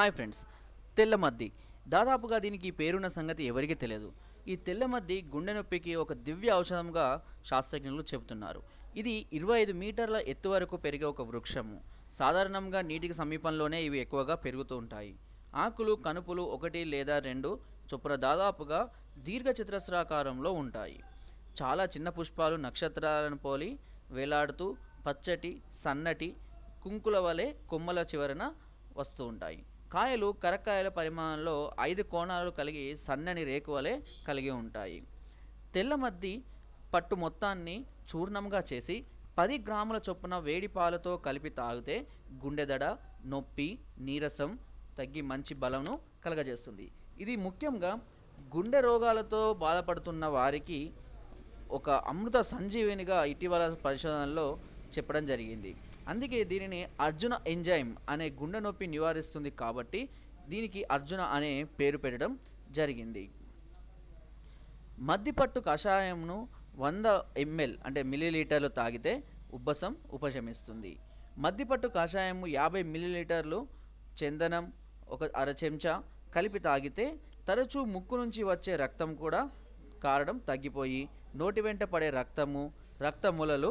Hi friends తెల్లమద్ది దాదాపుగా దీనికి పేరున్న సంగతి ఎవరికీ తెలియదు. ఈ తెల్లమద్ది గుండె నొప్పికి ఒక దివ్య ఔషధంగా శాస్త్రజ్ఞులు చెబుతున్నారు. ఇది ఇరవై ఐదు మీటర్ల ఎత్తు వరకు పెరిగే ఒక వృక్షము. సాధారణంగా నీటికి సమీపంలోనే ఇవి ఎక్కువగా పెరుగుతూ ఉంటాయి. ఆకులు కనుపులు ఒకటి లేదా రెండు చొప్పున దాదాపుగా దీర్ఘ చతురస్రాకారంలో ఉంటాయి. చాలా చిన్న పుష్పాలు నక్షత్రాలను పోలి వేలాడుతూ పచ్చటి సన్నటి కుంకుల వలె కొమ్మల చివరన వస్తూ ఉంటాయి. కాయలు కరక్కాయల పరిమాణంలో ఐదు కోణాలు కలిగి సన్నని రేకు వలె కలిగి ఉంటాయి. తెల్ల మద్ది పట్టు మొత్తాన్ని చూర్ణంగా చేసి పది గ్రాముల చొప్పున వేడి పాలతో కలిపి తాగితే గుండెదడ నొప్పి నీరసం తగ్గి మంచి బలంను కలగజేస్తుంది. ఇది ముఖ్యంగా గుండె రోగాలతో బాధపడుతున్న వారికి ఒక అమృత సంజీవినిగా ఇటీవల పరిశోధనలో చెప్పడం జరిగింది. అందుకే దీనిని అర్జున ఎంజైమ్ అనే గుండె నొప్పి నివారిస్తుంది కాబట్టి దీనికి అర్జున అనే పేరు పెట్టడం జరిగింది. మద్దిపట్టు కషాయంను వంద ఎంఎల్ అంటే మిల్లీలీటర్లు తాగితే ఉబ్బసం ఉపశమిస్తుంది. మద్దిపట్టు కషాయము యాభై మిల్లీలీటర్లు చందనం ఒక అర చెంచా కలిపి తాగితే తరచూ ముక్కు నుంచి వచ్చే రక్తం కూడా కారడం తగ్గిపోయి నోటి వెంట పడే రక్తము రక్తములలు